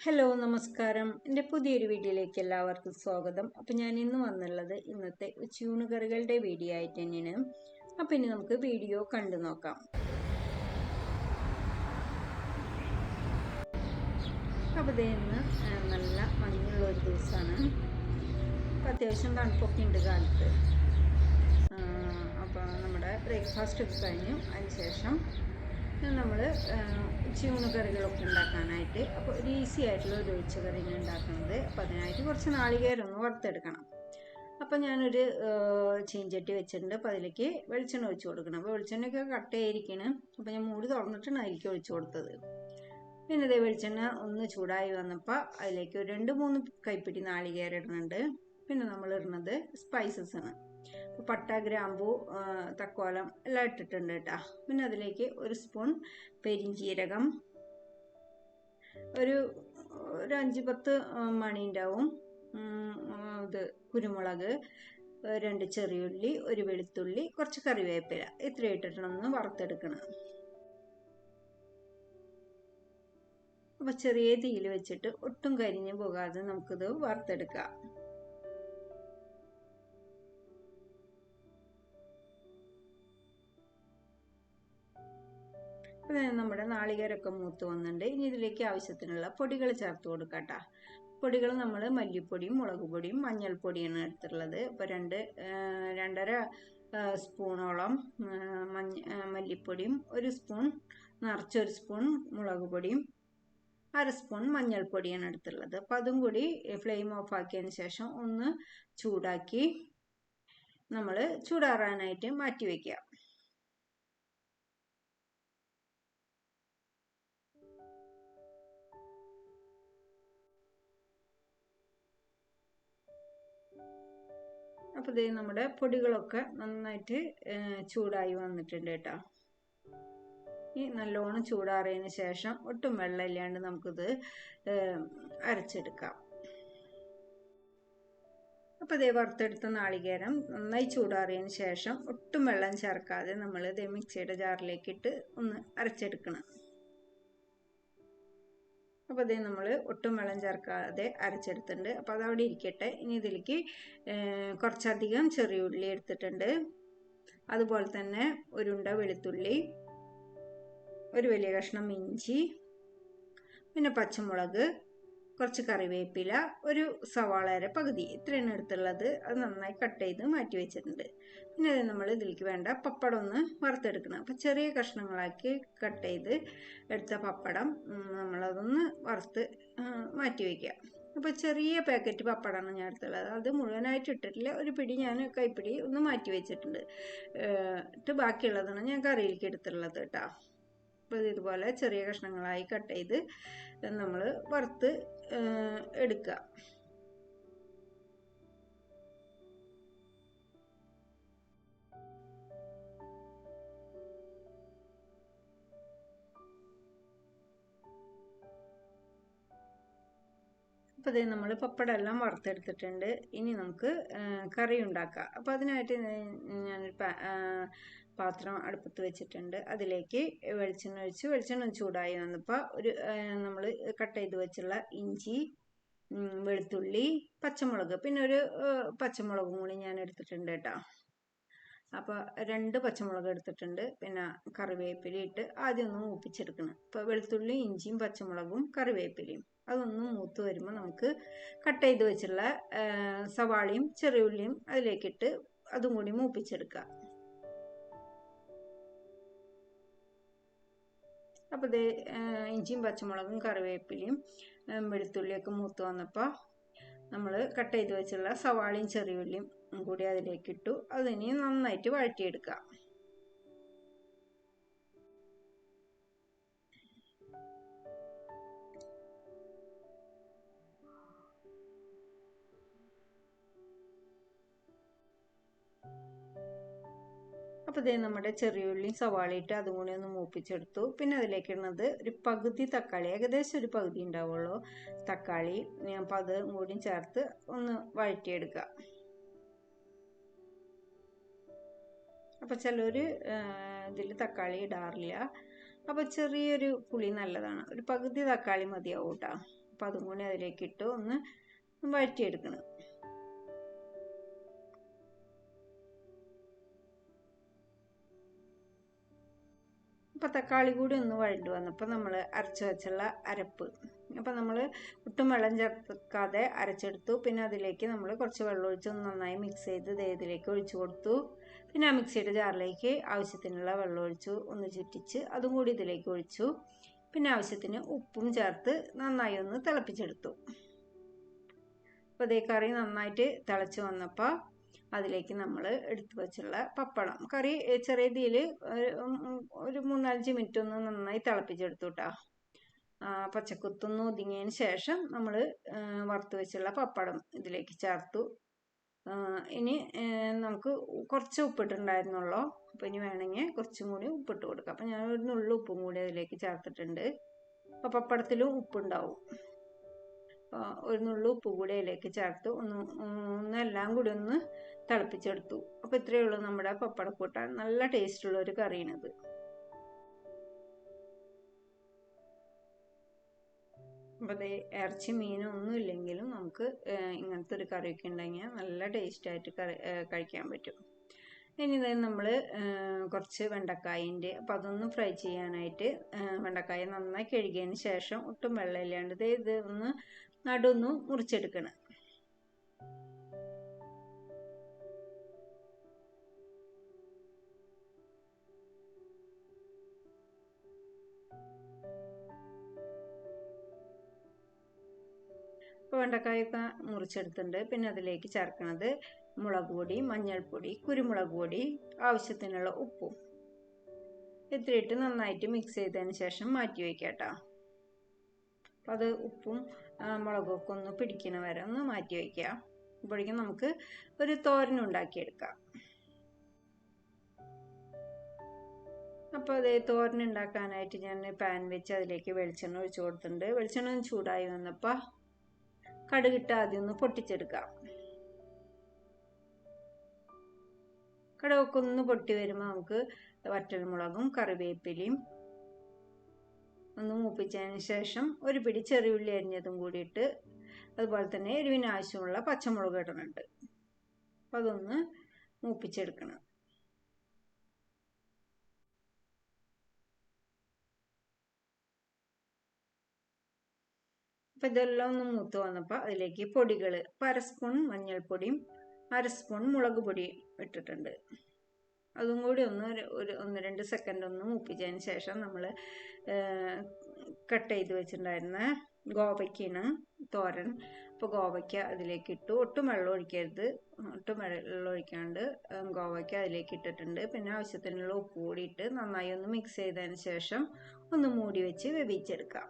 Hello നമസ്കാരം. എന്റെ പുതിയൊരു വീഡിയോയിലേക്ക് എല്ലാവർക്കും സ്വാഗതം. അപ്പം ഞാൻ ഇന്ന് വന്നുള്ളത് ഇന്നത്തെ ചൂണ് കറികളുടെ വീഡിയോ ആയിട്ട് തന്നെയാണ്. അപ്പം ഇനി നമുക്ക് വീഡിയോ കണ്ടു നോക്കാം. അപ്പോൾ ഇതേ ഇന്ന് നല്ല മഞ്ഞുള്ള ഒരു ദിവസമാണ്. അപ്പം അത്യാവശ്യം തണുപ്പൊക്കെ ഉണ്ട് കാലത്ത്. അപ്പോൾ നമ്മുടെ ബ്രേക്ക്ഫാസ്റ്റ് ഒക്കെ കഴിഞ്ഞു. അതിന് ശേഷം നമ്മൾ ചൂണ് കറികളൊക്കെ ഉണ്ടാക്കാനായിട്ട്. അപ്പോൾ ഒരു ഈസി ആയിട്ടുള്ള ഒരു ഒഴിച്ചുകറിയാണ് ഉണ്ടാക്കുന്നത്. അപ്പോൾ അതിനായിട്ട് കുറച്ച് നാളികേരം ഒന്ന് വറുത്തെടുക്കണം. അപ്പോൾ ഞാനൊരു ചീഞ്ചട്ടി വെച്ചിട്ടുണ്ട്. അപ്പോൾ അതിലേക്ക് വെളിച്ചെണ്ണ ഒഴിച്ച് കൊടുക്കണം. അപ്പോൾ വെളിച്ചെണ്ണയൊക്കെ കട്ട് ചെയ്തിരിക്കണം അപ്പോൾ ഞാൻ മൂടി തുറന്നിട്ടാണ് അതിലേക്ക് ഒഴിച്ച് കൊടുത്തത്. പിന്നെ ഇതേ വെളിച്ചെണ്ണ ഒന്ന് ചൂടായി വന്നപ്പോൾ അതിലേക്ക് രണ്ട് മൂന്ന് കൈപ്പിടി നാളികേരം ഇടുന്നുണ്ട്. പിന്നെ നമ്മൾ ഇടുന്നത് സ്പൈസസ് ആണ്. പട്ട ഗ്രാമ്പു തക്കോലം എല്ലാം ഇട്ടിട്ടുണ്ട് കേട്ടോ. പിന്നെ അതിലേക്ക് ഒരു സ്പൂൺ പെരിഞ്ചീരകം. ഒരു ഒരു അഞ്ച് പത്ത് മണി ഉണ്ടാവും. ഇത് കുരുമുളക് രണ്ട് ചെറിയുള്ളി ഒരു വെളുത്തുള്ളി കുറച്ച് കറിവേപ്പില. ഇത്ര ഇട്ടിട്ടൊന്ന് വറുത്തെടുക്കണം അപ്പൊ ചെറിയ തീയിൽ വെച്ചിട്ട് ഒട്ടും കരിഞ്ഞു പോകാതെ നമുക്കിത് വറുത്തെടുക്കാം. നമ്മുടെ നാളികേരമൊക്കെ മൂത്ത് വന്നിട്ടുണ്ട്. ഇനി ഇതിലേക്ക് ആവശ്യത്തിനുള്ള പൊടികൾ ചേർത്ത് കൊടുക്കട്ടോ. പൊടികൾ നമ്മൾ മല്ലിപ്പൊടിയും മുളക് പൊടിയും മഞ്ഞൾപ്പൊടിയാണ് എടുത്തിട്ടുള്ളത്. അപ്പോൾ രണ്ട് രണ്ടര സ്പൂണോളം മഞ്ഞ മല്ലിപ്പൊടിയും ഒരു സ്പൂൺ നിറച്ചൊരു സ്പൂൺ മുളക് പൊടിയും അര സ്പൂൺ മഞ്ഞൾപ്പൊടിയാണ് എടുത്തിട്ടുള്ളത്. അപ്പം അതും കൂടി ഫ്ലെയിം ഓഫ് ആക്കിയതിന് ശേഷം ഒന്ന് ചൂടാക്കി നമ്മൾ ചൂടാറാനായിട്ട് മാറ്റി വയ്ക്കുക അപ്പോൾ ഇത് നമ്മുടെ പൊടികളൊക്കെ നന്നായിട്ട് ചൂടായി വന്നിട്ടുണ്ട് കേട്ടോ. ഈ നല്ലോണം ചൂടാറിയതിന് ശേഷം ഒട്ടും വെള്ളമില്ലാണ്ട് നമുക്കിത് അരച്ചെടുക്കാം. അപ്പോൾ ഇതേ വറുത്തെടുത്ത നാളികേരം നന്നായി ചൂടാറിയതിന് ശേഷം ഒട്ടും വെള്ളം ചേർക്കാതെ നമ്മൾ ഇതേ മിക്സിയുടെ ജാറിലേക്ക് ഇട്ട് ഒന്ന് അരച്ചെടുക്കണം. അതേ നമ്മൾ ഒട്ടും വെള്ളം ചേർക്കാതെ അരച്ചെടുത്തിട്ടുണ്ട്. അപ്പോൾ അതവിടെ ഇരിക്കട്ടെ. ഇനി ഇതിലേക്ക് കുറച്ചധികം ചെറിയ ഉള്ളി എടുത്തിട്ടുണ്ട്. അതുപോലെ തന്നെ ഒരുണ്ട വെളുത്തുള്ളി ഒരു വലിയ കഷ്ണം ഇഞ്ചി പിന്നെ പച്ചമുളക് കുറച്ച് കറിവേപ്പില ഒരു സവാളയുടെ പകുതി ഇത്രയാണ് എടുത്തുള്ളത്. അത് നന്നായി കട്ട് ചെയ്ത് മാറ്റി വെച്ചിട്ടുണ്ട്. പിന്നെ അത് നമ്മൾ ഇതിലേക്ക് വേണ്ട പപ്പടം ഒന്ന് വറുത്തെടുക്കണം. അപ്പം ചെറിയ കഷ്ണങ്ങളാക്കി കട്ട് ചെയ്ത് എടുത്ത പപ്പടം നമ്മളതൊന്ന് വറുത്ത് മാറ്റി വയ്ക്കുക അപ്പോൾ ചെറിയ പാക്കറ്റ് പപ്പടമാണ് ഞാൻ എടുത്തുള്ളത്. അത് മുഴുവനായിട്ട് ഇട്ടിട്ടില്ല. ഒരു പിടി ഞാൻ കൈപ്പിടി ഒന്ന് മാറ്റി വെച്ചിട്ടുണ്ട്. ഇട്ട് ബാക്കിയുള്ളതാണ് ഞാൻ കറിയിലേക്ക് എടുത്തുള്ളത് കേട്ടോ. അപ്പോൾ ഇതുപോലെ ചെറിയ കഷ്ണങ്ങളായി കട്ട് ചെയ്ത് നമ്മൾ വറുത്ത് എടുക്കുക അപ്പോൾ ഇത് നമ്മൾ പപ്പടം എല്ലാം വറുത്തെടുത്തിട്ടുണ്ട്. ഇനി നമുക്ക് കറി ഉണ്ടാക്കാം. അപ്പോൾ അതിനായിട്ട് ഞാനൊരു പാത്രം അടുപ്പത്ത് വെച്ചിട്ടുണ്ട്. അതിലേക്ക് വെളിച്ചെണ്ണ ഒഴിച്ച് വെളിച്ചെണ്ണ ചൂടായി വന്നപ്പോൾ ഒരു നമ്മൾ കട്ട് ചെയ്ത് വെച്ചുള്ള ഇഞ്ചി വെളുത്തുള്ളി പച്ചമുളക് പിന്നെ ഒരു പച്ചമുളകും കൂടി ഞാൻ എടുത്തിട്ടുണ്ട് കേട്ടോ. അപ്പോൾ രണ്ട് പച്ചമുളക് എടുത്തിട്ടുണ്ട്. പിന്നെ കറിവേപ്പില ഇട്ട് ആദ്യം ഒന്ന് മൂപ്പിച്ചെടുക്കണം. ഇപ്പോൾ വെളുത്തുള്ളി ഇഞ്ചിയും പച്ചമുളകും കറിവേപ്പിലയും അതൊന്ന് മൂത്ത് വരുമ്പോൾ നമുക്ക് കട്ട് ചെയ്ത് വെച്ചുള്ള സവാളയും ചെറിയ ഉള്ളിയും അതിലേക്കിട്ട് അതും കൂടി മൂപ്പിച്ചെടുക്കുക അപ്പോൾ ഇത് ഇഞ്ചിയും പച്ചമുളകും കറിവേപ്പിലയും വെളുത്തുള്ളിയൊക്കെ മൂത്ത് വന്നപ്പോൾ നമ്മൾ കട്ട് ചെയ്ത് വെച്ചുള്ള സവാളയും ചെറിയുള്ളിയും കൂടി അതിലേക്ക് ഇട്ടു. അതിനി നന്നായിട്ട് വഴറ്റിയെടുക്കുക അപ്പോൾ ഇതേ നമ്മുടെ ചെറിയ ചെറിയുള്ളിയും ഇട്ട് അതും കൂടി ഒന്ന് മൂപ്പിച്ചെടുത്തു. പിന്നെ അതിലേക്ക് ഇടുന്നത് ഒരു പകുതി തക്കാളി ഏകദേശം ഒരു പകുതി ഉണ്ടാവുള്ളൂ തക്കാളി. ഞാൻ അപ്പോൾ അതും കൂടി ചേർത്ത് ഒന്ന് വഴറ്റിയെടുക്കുക. അപ്പോൾ ചിലർ ഇതിൽ തക്കാളി ഇടാറില്ല. അപ്പോൾ ചെറിയൊരു പുളി നല്ലതാണ്. ഒരു പകുതി തക്കാളി മതിയാവും കേട്ടോ. അപ്പം അതും കൂടി അതിലേക്ക് ഇട്ട് ഒന്ന് വഴറ്റിയെടുക്കണം. അപ്പോൾ തക്കാളി കൂടി ഒന്ന് വഴണ്ടു വന്നപ്പോൾ നമ്മൾ അരച്ച് വെച്ചുള്ള അരപ്പ്. അപ്പോൾ നമ്മൾ ഒട്ടും വെള്ളം ചേർക്കാതെ അരച്ചെടുത്തു. പിന്നെ അതിലേക്ക് നമ്മൾ കുറച്ച് വെള്ളം ഒഴിച്ച് നന്നായി മിക്സ് ചെയ്ത് ദേഹത്തിലേക്ക് ഒഴിച്ചു കൊടുത്തു. പിന്നെ ആ മിക്സിയുടെ ജാറിലേക്ക് ആവശ്യത്തിനുള്ള വെള്ളം ഒഴിച്ചു ഒന്ന് ചുറ്റിച്ച് അതും കൂടി ഇതിലേക്ക് ഒഴിച്ചു. പിന്നെ ആവശ്യത്തിന് ഉപ്പും ചേർത്ത് നന്നായി ഒന്ന് തിളപ്പിച്ചെടുത്തു. അപ്പോൾ ഇതേ കറി നന്നായിട്ട് തിളച്ച് വന്നപ്പോൾ അതിലേക്ക് നമ്മൾ എടുത്തു വെച്ചുള്ള പപ്പടം. കറി ചെറിയ തീയിൽ ഒരു മൂന്നാലഞ്ച് മിനിറ്റ് ഒന്ന് നന്നായി തിളപ്പിച്ചെടുത്തു കേട്ടോ പച്ചക്കുത്തൊന്ന് ഒതുങ്ങിയതിന് ശേഷം നമ്മൾ വറുത്ത് വെച്ചുള്ള പപ്പടം ഇതിലേക്ക് ചേർത്തു. ഇനി നമുക്ക് കുറച്ച് ഉപ്പിട്ടുണ്ടായിരുന്നുള്ളൂ? അപ്പോൾ ഇനി വേണമെങ്കിൽ കുറച്ചും കൂടി ഉപ്പിട്ട് കൊടുക്കാം. അപ്പോൾ ഞാൻ ഒരു നുള്ളു ഉപ്പും കൂടി അതിലേക്ക് ചേർത്തിട്ടുണ്ട്. അപ്പോൾ പപ്പടത്തിലും ഉപ്പുണ്ടാവും. ഒരു നുള്ളു ഉപ്പ് കൂടി അതിലേക്ക് ചേർത്ത്. ഒന്ന് ഒന്നെല്ലാം കൂടി ഒന്ന് തിളപ്പിച്ചെടുത്തു. അപ്പോൾ ഇത്രയേ ഉള്ളൂ നമ്മുടെ പപ്പടക്കൂട്ട നല്ല ടേസ്റ്റ് ഉള്ള ഒരു കറിയാണിത്. അപ്പോൾ ഇറച്ചി മീനും ഒന്നും ഇല്ലെങ്കിലും നമുക്ക് ഇങ്ങനത്തെ ഒരു കറിയൊക്കെ ഉണ്ടെങ്കിൽ നല്ല ടേസ്റ്റായിട്ട് കറി കഴിക്കാൻ പറ്റും. ഇനി ഇത് നമ്മൾ കുറച്ച് വെണ്ടക്കായന്റെ അപ്പം അതൊന്ന് ഫ്രൈ ചെയ്യാനായിട്ട് വെണ്ടക്കായ നന്നായി കഴുകിയതിന് ശേഷം ഒട്ടും വെള്ളമില്ലാണ്ട് ഇത് ഒന്ന് നടുന്നു മുറിച്ചെടുക്കണം. ഇപ്പോൾ വെണ്ടക്കായൊക്കെ മുറിച്ചെടുത്തിട്ടുണ്ട്. പിന്നെ അതിലേക്ക് ചേർക്കുന്നത് മുളക് പൊടി മഞ്ഞൾപ്പൊടി കുരുമുളക് പൊടി ആവശ്യത്തിനുള്ള ഉപ്പും. ഇത്രയിട്ട് നന്നായിട്ട് മിക്സ് ചെയ്തതിന് ശേഷം മാറ്റി വയ്ക്കാം കേട്ടോ. അപ്പം അത് ഉപ്പും മുളകൊക്കെ ഒന്ന് പിടിക്കണ വരെ ഒന്ന് മാറ്റി വയ്ക്കുക അപ്പോഴേക്കും നമുക്ക് ഒരു തോരൻ ഉണ്ടാക്കിയെടുക്കാം. അപ്പോൾ അതേ തോരൻ ഉണ്ടാക്കാനായിട്ട് ഞാൻ പാൻ വെച്ച് അതിലേക്ക് വെളിച്ചെണ്ണ ഒഴിച്ചു കൊടുത്തിട്ടുണ്ട്. വെളിച്ചെണ്ണ ചൂടായി വന്നപ്പോൾ കടുകിട്ട് ആദ്യം ഒന്ന് പൊട്ടിച്ചെടുക്കാം. കടുകൊക്കെ ഒന്ന് പൊട്ടി വരുമ്പോൾ നമുക്ക് വറ്റൽമുളകും കറിവേപ്പിലയും ഒന്ന് മൂപ്പിച്ചതിന് ശേഷം ഒരു പിടി ചെറിയുള്ളി അരിഞ്ഞതും കൂടിയിട്ട് അതുപോലെ തന്നെ എരിവിന് ആവശ്യമുള്ള പച്ചമുളക് ഇടുന്നുണ്ട് അപ്പം അതൊന്ന് മൂപ്പിച്ചെടുക്കണം. അപ്പം ഇതെല്ലാം ഒന്ന് മൂത്ത് വന്നപ്പോൾ അതിലേക്ക് പൊടികൾ അര സ്പൂൺ മഞ്ഞൾപ്പൊടിയും അര സ്പൂൺ മുളക് പൊടിയും ഇട്ടിട്ടുണ്ട്. അതും കൂടി ഒന്ന് ഒരു ഒന്ന് രണ്ട് സെക്കൻഡ് ഒന്ന് മൂപ്പിച്ചതിന് ശേഷം നമ്മൾ കട്ട് ചെയ്ത് വെച്ചിട്ടുണ്ടായിരുന്ന ഗോവയ്ക്കാണ് തോരൻ. അപ്പോൾ ഗോവയ്ക്ക അതിലേക്ക് ഇട്ടു. ഒട്ടും വെള്ളം ഒഴിക്കരുത്. ഒട്ടും വെള്ളം ഒഴിക്കാണ്ട് ഗോവയ്ക്ക അതിലേക്ക് ഇട്ടിട്ടുണ്ട്. പിന്നെ ആവശ്യത്തിനുള്ള ഉപ്പ് കൂടി ഇട്ട് നന്നായി ഒന്ന് മിക്സ് ചെയ്തതിന് ശേഷം ഒന്ന് മൂടി വെച്ച് വേവിച്ചെടുക്കാം.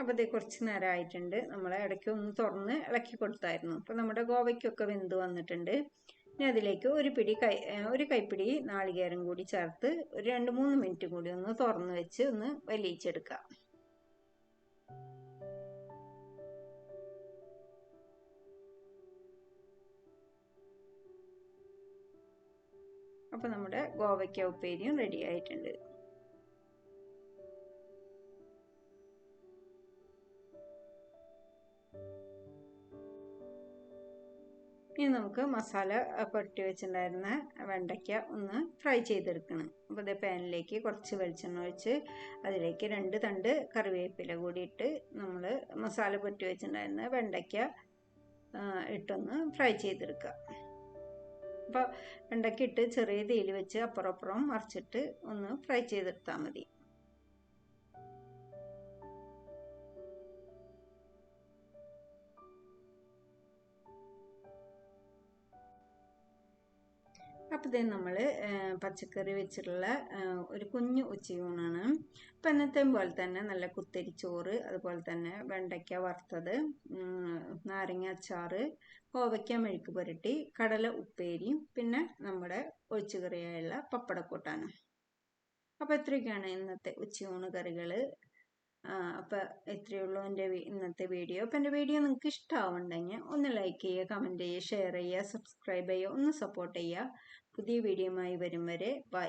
അപ്പോൾ ഇത് കുറച്ച് നേരം ആയിട്ടുണ്ട് നമ്മൾ ഇടയ്ക്ക് ഒന്ന് തുറന്ന് ഇളക്കി കൊടുത്തായിരുന്നു. അപ്പോൾ നമ്മുടെ ഗോവയ്ക്കൊക്കെ വെന്ത് വന്നിട്ടുണ്ട്. ഇനി അതിലേക്ക് ഒരു പിടി കൈ ഒരു കൈപ്പിടി നാളികേരം കൂടി ചേർത്ത് ഒരു രണ്ട് മൂന്ന് മിനിറ്റ് കൂടി ഒന്ന് തുറന്ന് വെച്ച് ഒന്ന് വലിയിച്ചെടുക്കുക അപ്പോൾ നമ്മുടെ ഗോവയ്ക്ക ഉപ്പേരിയും റെഡി ആയിട്ടുണ്ട്. ഇനി നമുക്ക് മസാല പുരട്ടി വെച്ചിട്ടുണ്ടായിരുന്ന വെണ്ടയ്ക്ക ഒന്ന് ഫ്രൈ ചെയ്തെടുക്കണം. അപ്പോൾ ഇതേ പാനിലേക്ക് കുറച്ച് വെളിച്ചെണ്ണ ഒഴിച്ച് അതിലേക്ക് രണ്ട് തണ്ട് കറിവേപ്പില കൂടിയിട്ട് നമ്മൾ മസാല പുരട്ടി വെച്ചിട്ടുണ്ടായിരുന്ന വെണ്ടയ്ക്ക ഇട്ടൊന്ന് ഫ്രൈ ചെയ്തെടുക്കുക. അപ്പോൾ വെണ്ടയ്ക്ക ഇട്ട് ചെറിയ തീയിൽ വെച്ച് അപ്പുറം അപ്പുറം മറിച്ചിട്ട് ഒന്ന് ഫ്രൈ ചെയ്തെടുത്താൽ മതി. അപ്പോൾ ഇതേ നമ്മൾ പച്ചക്കറി വെച്ചിട്ടുള്ള ഒരു കുഞ്ഞു ഉച്ചയൂണാണ്. അപ്പം എന്നത്തെ പോലെ തന്നെ നല്ല കുത്തരി ചോറ് അതുപോലെ തന്നെ വെണ്ടയ്ക്ക വറുത്തത് നാരങ്ങ അച്ചാറ് കോവയ്ക്ക മെഴുക്ക് പുരട്ടി കടല ഉപ്പേരിയും പിന്നെ നമ്മുടെ ഒഴിച്ചുകറിയായുള്ള പപ്പടക്കൂട്ടാണ്. അപ്പോൾ ഇത്രയൊക്കെയാണ് ഇന്നത്തെ ഉച്ചയൂണ് കറികൾ അപ്പോൾ ഇത്രയേ ഉള്ളൂ എന്റെ ഇന്നത്തെ വീഡിയോ. അപ്പോൾ എന്റെ വീഡിയോ നിങ്ങൾക്ക് ഇഷ്ടമാവുന്നുണ്ടെങ്കിൽ ഒന്ന് ലൈക്ക് ചെയ്യുക കമന്റ് ചെയ്യുക ഷെയർ ചെയ്യുക സബ്സ്ക്രൈബ് ചെയ്യുക ഒന്ന് സപ്പോർട്ട് ചെയ്യുക. പുതിയ വീഡിയോയുമായി വരും വരെ ബൈ.